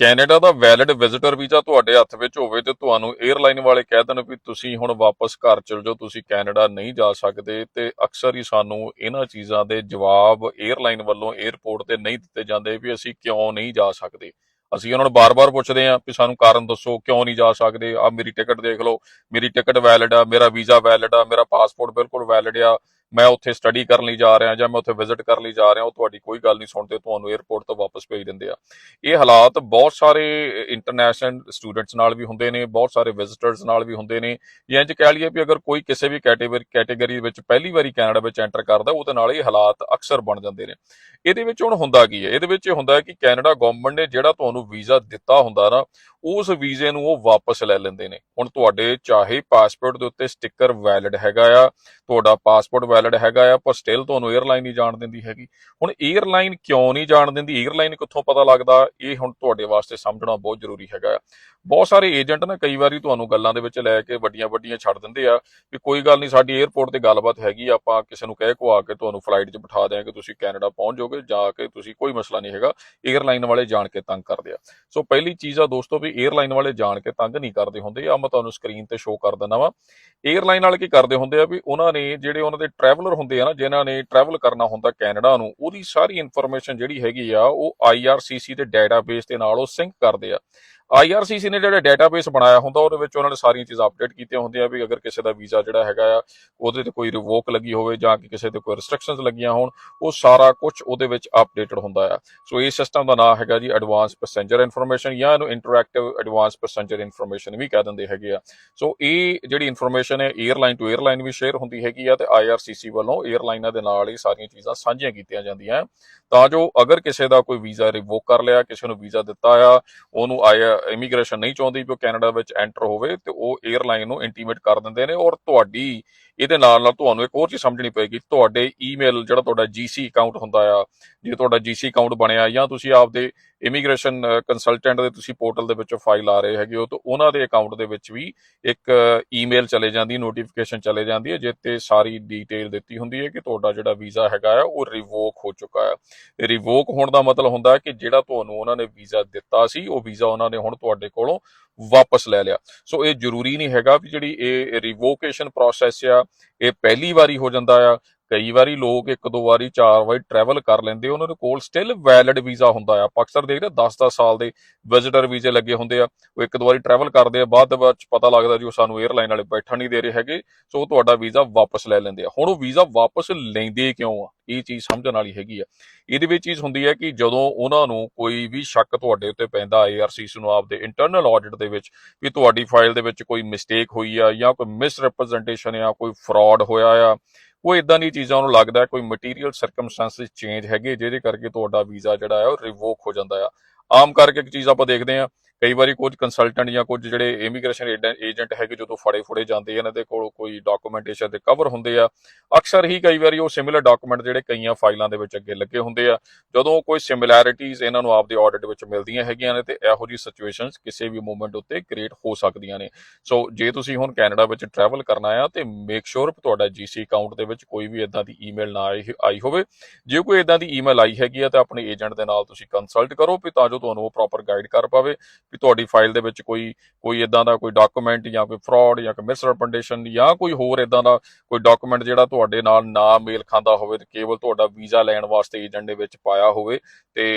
Canada ਦਾ valid visitor visa ਤੁਹਾਡੇ ਹੱਥ ਵਿੱਚ ਹੋਵੇ ਤੇ ਤੁਹਾਨੂੰ 에ਅਰਲਾਈਨ ਵਾਲੇ ਕਹਿ ਦੇਣ ਵੀ ਤੁਸੀਂ ਹੁਣ ਵਾਪਸ ਘਰ ਚਲ ਜਾਓ, ਤੁਸੀਂ ਕੈਨੇਡਾ ਨਹੀਂ ਜਾ ਸਕਦੇ ਤੇ ਅਕਸਰ ਹੀ ਸਾਨੂੰ ਇਹਨਾਂ ਚੀਜ਼ਾਂ ਦੇ ਜਵਾਬ 에ਅਰਲਾਈਨ ਵੱਲੋਂ 에ਅਰਪੋਰਟ ਤੇ ਨਹੀਂ ਦਿੱਤੇ ਜਾਂਦੇ ਵੀ ਅਸੀਂ ਕਿਉਂ ਨਹੀਂ ਜਾ ਸਕਦੇ। ਅਸੀਂ ਉਹਨਾਂ ਨੂੰ ਬਾਰ-ਬਾਰ ਪੁੱਛਦੇ ਆਂ ਵੀ ਸਾਨੂੰ ਕਾਰਨ ਦੱਸੋ, ਕਿਉਂ ਨਹੀਂ ਜਾ ਸਕਦੇ ਆ ਮੇਰੀ ਟਿਕਟ ਦੇਖ ਲਓ, ਮੇਰੀ ਟਿਕਟ ਵੈਲਿਡ ਆ, ਮੇਰਾ ਵੀਜ਼ਾ ਵੈਲਿਡ ਆ, ਮੇਰਾ ਪਾਸਪੋਰਟ ਬਿਲਕੁਲ ਵੈਲਿਡ ਆ ਮੈਂ ਉੱਥੇ ਸਟੱਡੀ ਕਰਨ ਲਈ ਜਾ ਰਿਹਾ ਜਾਂ ਮੈਂ ਉੱਥੇ ਵਿਜ਼ਿਟ ਕਰਨ ਲਈ ਜਾ ਰਿਹਾ, ਉਹ ਤੁਹਾਡੀ ਕੋਈ ਗੱਲ ਨਹੀਂ ਸੁਣਦੇ, ਤੁਹਾਨੂੰ 에ਅਰਪੋਰਟ ਤੋਂ ਵਾਪਸ ਭੇਜ ਦਿੰਦੇ ਆ। ਇਹ ਹਾਲਾਤ ਬਹੁਤ ਸਾਰੇ ਇੰਟਰਨੈਸ਼ਨਲ ਸਟੂਡੈਂਟਸ ਨਾਲ ਵੀ ਹੁੰਦੇ ਨੇ, ਬਹੁਤ ਸਾਰੇ ਵਿਜ਼ਿਟਰਸ ਨਾਲ ਵੀ ਹੁੰਦੇ ਨੇ। ਜਾਂ ਇੰਜ ਕਹਿ ਲਈਏ ਵੀ ਅਗਰ ਕੋਈ ਕਿਸੇ ਵੀ ਕੈਟੇਗਰੀ ਕੈਟੇਗਰੀ ਵਿੱਚ ਪਹਿਲੀ ਵਾਰੀ ਕੈਨੇਡਾ ਵਿੱਚ ਐਂਟਰ ਕਰਦਾ, ਉਹਦੇ ਨਾਲ ਇਹ ਹਾਲਾਤ ਅਕਸਰ ਬਣ ਜਾਂਦੇ ਨੇ। ਇਹਦੇ ਵਿੱਚ ਹੁਣ ਹੁੰਦਾ ਕੀ ਹੈ? ਇਹਦੇ ਵਿੱਚ ਇਹ ਹੁੰਦਾ ਕਿ ਕੈਨੇਡਾ ਗਵਰਨਮੈਂਟ ਨੇ ਜਿਹੜਾ ਤੁਹਾਨੂੰ ਵੀਜ਼ਾ ਦਿੱਤਾ ਹੁੰਦਾ ਨਾ ਉਸ ਵੀਜ਼ੇ ਨੂੰ ਉਹ ਵਾਪਸ ਲੈ ਲੈਂਦੇ ਨੇ। ਹੁਣ ਤੁਹਾਡੇ ਚਾਹੇ ਪਾਸਪੋਰਟ ਦੇ ਉੱਤੇ ਸਟicker ਵੈਲਿਡ ਹੈਗਾ ਆ, ਤੁਹਾਡਾ ਪਾਸਪੋਰਟ ਵੈਲਿਡ ਹੈਗਾ ਆ, ਪਰ ਸਟਿਲ ਤੁਹਾਨੂੰ 에ਅਰਲਾਈਨ ਨਹੀਂ ਜਾਣ ਦਿੰਦੀ ਹੈਗੀ। ਹੁਣ 에ਅਰਲਾਈਨ ਕਿਉਂ ਨਹੀਂ ਜਾਣ ਦਿੰਦੀ? 에ਅਰਲਾਈਨ ਕਿੱਥੋਂ ਪਤਾ ਲੱਗਦਾ? ਇਹ ਹੁਣ ਤੁਹਾਡੇ ਵਾਸਤੇ ਸਮਝਣਾ ਬਹੁਤ ਜ਼ਰੂਰੀ ਹੈਗਾ ਆ। ਬਹੁਤ ਸਾਰੇ ਏਜੰਟ ਨਾ ਕਈ ਵਾਰੀ ਤੁਹਾਨੂੰ ਗੱਲਾਂ ਦੇ ਵਿੱਚ ਲੈ ਕੇ ਵੱਡੀਆਂ-ਵੱਡੀਆਂ ਛੱਡ ਦਿੰਦੇ ਆ ਵੀ ਕੋਈ ਗੱਲ ਨਹੀਂ, ਸਾਡੀ 에ਅਰਪੋਰਟ ਤੇ ਗੱਲਬਾਤ ਹੈਗੀ, ਆਪਾਂ ਕਿਸੇ ਨੂੰ ਕਹਿ ਕੋ ਆ ਕੇ ਤੁਹਾਨੂੰ ਫਲਾਈਟ 'ਚ ਬਿਠਾ ਦਿਆਂ ਕਿ ਤੁਸੀਂ ਕੈਨੇਡਾ ਪਹੁੰਚ ਜਾਓਗੇ ਜਾ ਕੇ ਤੁਸੀਂ ਕੋਈ ਮਸਲਾ ਨਹੀਂ ਹੈਗਾ 에ਅਰਲਾਈਨ ਵਾਲੇ ਜਾਣ ਕੇ ਤੰਗ ਕਰਦੇ ਆ। ਸੋ ਪਹਿਲੀ ਚੀਜ਼ ਆ ਦੋਸਤੋ ਵੀ 에ਅਰਲਾਈਨ ਵਾਲੇ ਜਾਣ ਕੇ ਤੰਗ ਨਹੀਂ ਕਰਦੇ ਹੁੰਦੇ ਆ ਮੈਂ ਤੁਹਾਨੂੰ ਸਕਰੀਨ ਤੇ ਸ਼ੋਅ ਕਰ ਦਿੰਦਾ ਵਾਂ। 에ਅਰਲਾਈਨ ਵਾਲੇ ਕੀ ਕਰਦੇ ਹੁੰਦੇ ਆ ਵੀ ਉਹਨਾਂ ਨੇ ਜਿਹੜੇ ਉਹਨਾਂ ਦੇ ਟਰੈਵਲਰ ਹੁੰਦੇ ਆ ਨਾ, ਜਿਨ੍ਹਾਂ ਨੇ ਟਰੈਵਲ ਕਰਨਾ ਹੁੰਦਾ ਕੈਨੇਡਾ ਨੂੰ, ਉਹਦੀ ਸਾਰੀ ਇਨਫੋਰਮੇਸ਼ਨ ਜਿਹੜੀ ਹੈਗੀ ਆ, ਉਹ IRCC ਦੇ ਡਾਟਾਬੇਸ ਦੇ ਨਾਲ ਉਹ ਸਿੰਕ ਕਰਦੇ ਆ। ਆਈਆਰਸੀਸੀ ਨੇ ਜਿਹੜਾ ਡਾਟਾਬੇਸ ਬਣਾਇਆ ਹੁੰਦਾ, ਉਹਦੇ ਵਿੱਚ ਉਹਨਾਂ ਨੇ ਸਾਰੀਆਂ ਚੀਜ਼ਾਂ ਅਪਡੇਟ ਕੀਤੀਆਂ ਹੁੰਦੀਆਂ ਵੀ ਅਗਰ ਕਿਸੇ ਦਾ ਵੀਜ਼ਾ ਜਿਹੜਾ ਹੈਗਾ ਆ, ਉਹਦੇ ਤੇ ਕੋਈ ਰਿਵੋਕ ਲੱਗੀ ਹੋਵੇ ਜਾਂ ਕਿ ਕਿਸੇ ਤੇ ਕੋਈ ਰੈਸਟ੍ਰਿਕਸ਼ਨਸ ਲੱਗੀਆਂ ਹੋਣ, ਉਹ ਸਾਰਾ ਕੁਝ ਉਹਦੇ ਵਿੱਚ ਅਪਡੇਟਡ ਹੁੰਦਾ ਆ। ਸੋ ਇਹ ਸਿਸਟਮ ਦਾ ਨਾਮ ਹੈਗਾ ਜੀ ਐਡਵਾਂਸ ਪੈਸੇਂਜਰ ਇਨਫੋਰਮੇਸ਼ਨ ਜਾਂ ਇਹਨੂੰ ਇੰਟਰੈਕਟਿਵ ਐਡਵਾਂਸ ਪੈਸੇਂਜਰ ਇਨਫੋਰਮੇਸ਼ਨ ਵੀ ਕਹਿ ਦਿੰਦੇ ਹੈਗੇ ਆ। ਸੋ ਇਹ ਜਿਹੜੀ ਇਨਫੋਰਮੇਸ਼ਨ ਹੈ 에ਅਰਲਾਈਨ ਟੂ 에ਅਰਲਾਈਨ ਵੀ ਸ਼ੇਅਰ ਹੁੰਦੀ ਹੈਗੀ ਆ ਤੇ ਆਈਆਰਸੀਸੀ ਵੱਲੋਂ 에ਅਰਲਾਈਨਾਂ ਦੇ ਨਾਲ ਹੀ ਸਾਰੀਆਂ ਚੀਜ਼ਾਂ ਸਾਂਝੀਆਂ ਕੀਤੀਆਂ ਜਾਂਦੀਆਂ ਤਾਂ ਜੋ ਅਗਰ ਕਿਸੇ ਦਾ ਕੋਈ ਵੀਜ਼ਾ ਰਿਵੋਕ ਕਰ ਲਿਆ, ਕਿਸੇ ਨੂੰ ਵੀਜ਼ਾ ਦਿੱਤਾ ਆ, ਉਹਨੂੰ ਆਇਆ ਇਮੀਗ੍ਰੇਸ਼ਨ ਨਹੀਂ ਚਾਹੁੰਦੀ ਵੀ ਉਹ ਕੈਨੇਡਾ ਵਿੱਚ ਐਂਟਰ ਹੋਵੇ ਤੇ ਉਹ 에ਅਰਲਾਈਨ ਨੂੰ ਇੰਟੀਮੇਟ ਕਰ ਦਿੰਦੇ ਨੇ ਔਰ ਤੁਹਾਡੀ ਇਹਦੇ ਨਾਲ ਨਾਲ ਤੁਹਾਨੂੰ ਇੱਕ ਹੋਰ ਚੀਜ਼ ਸਮਝਣੀ ਪਏਗੀ, ਤੁਹਾਡੇ ਈਮੇਲ ਜਿਹੜਾ ਤੁਹਾਡਾ GC ਅਕਾਊਂਟ ਹੁੰਦਾ ਆ, ਜੇ ਤੁਹਾਡਾ GC ਅਕਾਊਂਟ ਬਣਿਆ ਜਾਂ ਤੁਸੀਂ ਆਪਦੇ ਇਮੀਗ੍ਰੇਸ਼ਨ ਕੰਸਲਟੈਂਟ ਦੇ ਤੁਸੀਂ ਪੋਰਟਲ ਦੇ ਵਿੱਚੋਂ ਫਾਈਲ ਆ ਰਹੇ ਹੈਗੇ ਹੋ, ਤਾਂ ਉਹਨਾਂ ਦੇ ਅਕਾਊਂਟ ਦੇ ਵਿੱਚ ਵੀ ਇੱਕ ਈਮੇਲ ਚਲੇ ਜਾਂਦੀ ਨੋਟੀਫਿਕੇਸ਼ਨ ਚਲੇ ਜਾਂਦੀ ਹੈ ਜਿੱਤੇ ਸਾਰੀ ਡਿਟੇਲ ਦਿੱਤੀ ਹੁੰਦੀ ਹੈ ਕਿ ਤੁਹਾਡਾ ਜਿਹੜਾ ਵੀਜ਼ਾ ਹੈਗਾ ਆ ਉਹ ਰਿਵੋਕ ਹੋ ਚੁੱਕਾ ਹੈ। ਰਿਵੋਕ ਹੋਣ ਦਾ ਮਤਲਬ ਹੁੰਦਾ ਹੈ ਕਿ ਜਿਹੜਾ ਤੁਹਾਨੂੰ ਉਹਨਾਂ ਨੇ ਵੀਜ਼ਾ ਦਿੱਤਾ ਸੀ, ਉਹ ਵੀਜ਼ਾ ਉਹਨਾਂ ਨੇ ਹੁਣ ਤੁਹਾਡੇ ਕੋਲੋਂ ਵਾਪਸ ਲੈ ਲਿਆ। ਸੋ ਇਹ ਜ਼ਰੂਰੀ ਨਹੀਂ ਹੈਗਾ ਵੀ ਜਿਹੜੀ ਇਹ ਰਿਵੋਕੇਸ਼ਨ ਪ੍ਰੋਸੈਸ ਆ, ਇਹ ਪਹਿਲੀ ਵਾਰੀ ਹੋ ਜਾਂਦਾ ਆ ਕਈ ਵਾਰੀ ਲੋਕ ਇੱਕ ਦੋ ਵਾਰੀ ਚਾਰ ਵਾਰੀ ਟਰੈਵਲ ਕਰ ਲੈਂਦੇ ਉਹਨਾਂ ਦੇ ਕੋਲ ਸਟਿਲ ਵੈਲਿਡ ਵੀਜ਼ਾ ਹੁੰਦਾ ਆ। ਆਪਾਂ ਅਕਸਰ ਦੇਖਦੇ 10-10 ਸਾਲ ਦੇ ਵਿਜ਼ਿਟਰ ਵੀਜ਼ੇ ਲੱਗੇ ਹੁੰਦੇ ਆ, ਉਹ ਇੱਕ ਦੋ ਵਾਰੀ ਟਰੈਵਲ ਕਰਦੇ ਆ, ਬਾਅਦ ਦੇ ਵਿੱਚ ਪਤਾ ਲੱਗਦਾ ਜੀ ਉਹ ਸਾਨੂੰ 에ਅਰਲਾਈਨ ਵਾਲੇ ਬੈਠਣ ਨਹੀਂ ਦੇ ਰਹੇ ਹੈਗੇ, ਸੋ ਉਹ ਤੁਹਾਡਾ ਵੀਜ਼ਾ ਵਾਪਸ ਲੈ ਲੈਂਦੇ ਆ। ਹੁਣ ਉਹ ਵੀਜ਼ਾ ਵਾਪਸ ਲੈਂਦੇ ਕਿਉਂ ਆ? ਇਹ ਚੀਜ਼ ਸਮਝਣ ਵਾਲੀ ਹੈਗੀ ਆ। ਇਹਦੇ ਵਿੱਚ ਚੀਜ਼ ਹੁੰਦੀ ਹੈ ਕਿ ਜਦੋਂ ਉਹਨਾਂ ਨੂੰ ਕੋਈ ਵੀ ਸ਼ੱਕ ਤੁਹਾਡੇ ਉੱਤੇ ਪੈਂਦਾ ARCC ਨੂੰ ਆਪਦੇ ਇੰਟਰਨਲ ਆਡਿਟ ਦੇ ਵਿੱਚ ਵੀ ਤੁਹਾਡੀ ਫਾਈਲ ਦੇ ਵਿੱਚ ਕੋਈ ਮਿਸਟੇਕ ਹੋਈ ਆ ਜਾਂ ਕੋਈ ਮਿਸ ਰਿਪਰੈਜ਼ੈਂਟੇਸ਼ਨ ਆ, ਕੋਈ ਫਰਾਡ ਹੋਇਆ ਆ ਕੋਈ ਇਦਾਂ ਦੀ ਚੀਜ਼ਾਂ ਉਹਨੂੰ ਲੱਗਦਾ ਕੋਈ ਮਟੀਰੀਅਲ ਸਰਕਮਸਟੈਂਸਸ ਚੇਂਜ ਹੈਗੇ, ਜਿਹਦੇ ਕਰਕੇ ਤੁਹਾਡਾ ਵੀਜ਼ਾ ਜਿਹੜਾ ਹੈ ਉਹ ਰਿਵੋਕ ਹੋ ਜਾਂਦਾ ਆ। ਆਮ ਕਰਕੇ ਇੱਕ ਚੀਜ਼ ਆਪਾਂ ਦੇਖਦੇ ਆ ਕਈ ਵਾਰੀ ਕੁਝ ਕੰਸਲਟੈਂਟ ਜਾਂ ਕੁਝ ਜਿਹੜੇ ਇਮੀਗ੍ਰੇਸ਼ਨ ਏਜੰਟ ਹੈਗੇ ਜਦੋਂ ਫੜੇ ਫੁੜੇ ਜਾਂਦੇ ਆ ਇਹਨਾਂ ਦੇ ਕੋਲ ਕੋਈ ਡਾਕੂਮੈਂਟੇਸ਼ਨ ਦੇ ਕਵਰ ਹੁੰਦੇ ਆ। ਅਕਸਰ ਹੀ ਕਈ ਵਾਰੀ ਉਹ ਸਿਮਿਲਰ ਡਾਕੂਮੈਂਟ ਜਿਹੜੇ ਕਈਆਂ ਫਾਈਲਾਂ ਦੇ ਵਿੱਚ ਅੱਗੇ ਲੱਗੇ ਹੁੰਦੇ ਆ। ਜਦੋਂ ਕੋਈ ਸਿਮਿਲੈਰਿਟੀਜ਼ ਇਹਨਾਂ ਨੂੰ ਆਪਦੇ ਆਡਿਟ ਵਿੱਚ ਮਿਲਦੀਆਂ ਹੈਗੀਆਂ ਨੇ ਤੇ ਇਹੋ ਜਿਹੀ ਸਿਚੁਏਸ਼ਨਸ ਕਿਸੇ ਵੀ ਮੂਮੈਂਟ ਉੱਤੇ ਕ੍ਰੀਏਟ ਹੋ ਸਕਦੀਆਂ ਨੇ। ਸੋ ਜੇ ਤੁਸੀਂ ਹੁਣ ਕੈਨੇਡਾ ਵਿੱਚ ਟਰੈਵਲ ਕਰਨਾ ਆ ਤੇ ਮੇਕ ਸ਼ੋਰ ਤੁਹਾਡਾ GC ਅਕਾਊਂਟ ਦੇ ਵਿੱਚ ਕੋਈ ਵੀ ਇਦਾਂ ਦੀ ਈਮੇਲ ਨਾ ਆਈ ਆਈ ਹੋਵੇ। ਜੇ ਕੋਈ ਇਦਾਂ ਦੀ ਈਮੇਲ ਆਈ ਹੈਗੀ ਆ ਤਾਂ ਆਪਣੇ ਏਜੰਟ ਦੇ ਨਾਲ ਤੁਸੀਂ ਕੰਸਲਟ ਕਰੋ ਵੀ ਤਾਂ ਜੋ ਤੁਹਾਨੂੰ ਉਹ ਪ੍ਰੋਪਰ ਗਾਈਡ ਕਰ ਪਾਵੇ। ਵੀ ਤੁਹਾਡੀ ਫਾਈਲ ਦੇ ਵਿੱਚ ਕੋਈ ਕੋਈ ਇਦਾਂ ਦਾ ਕੋਈ ਡਾਕੂਮੈਂਟ ਜਾਂ ਕੋਈ ਫਰਾਡ ਜਾਂ ਕੋਈ ਮਿਸਰੈਪਰੈਜ਼ੈਂਟੇਸ਼ਨ ਜਾਂ ਕੋਈ ਹੋਰ ਇਦਾਂ ਦਾ ਕੋਈ ਡਾਕੂਮੈਂਟ ਜਿਹੜਾ ਤੁਹਾਡੇ ਨਾਲ ਨਾ ਮੇਲ ਖਾਂਦਾ ਹੋਵੇ ਤੇ ਕੇਵਲ ਤੁਹਾਡਾ ਵੀਜ਼ਾ ਲੈਣ ਵਾਸਤੇ ਏਜੰਟ ਦੇ ਵਿੱਚ ਪਾਇਆ ਹੋਵੇ ਤੇ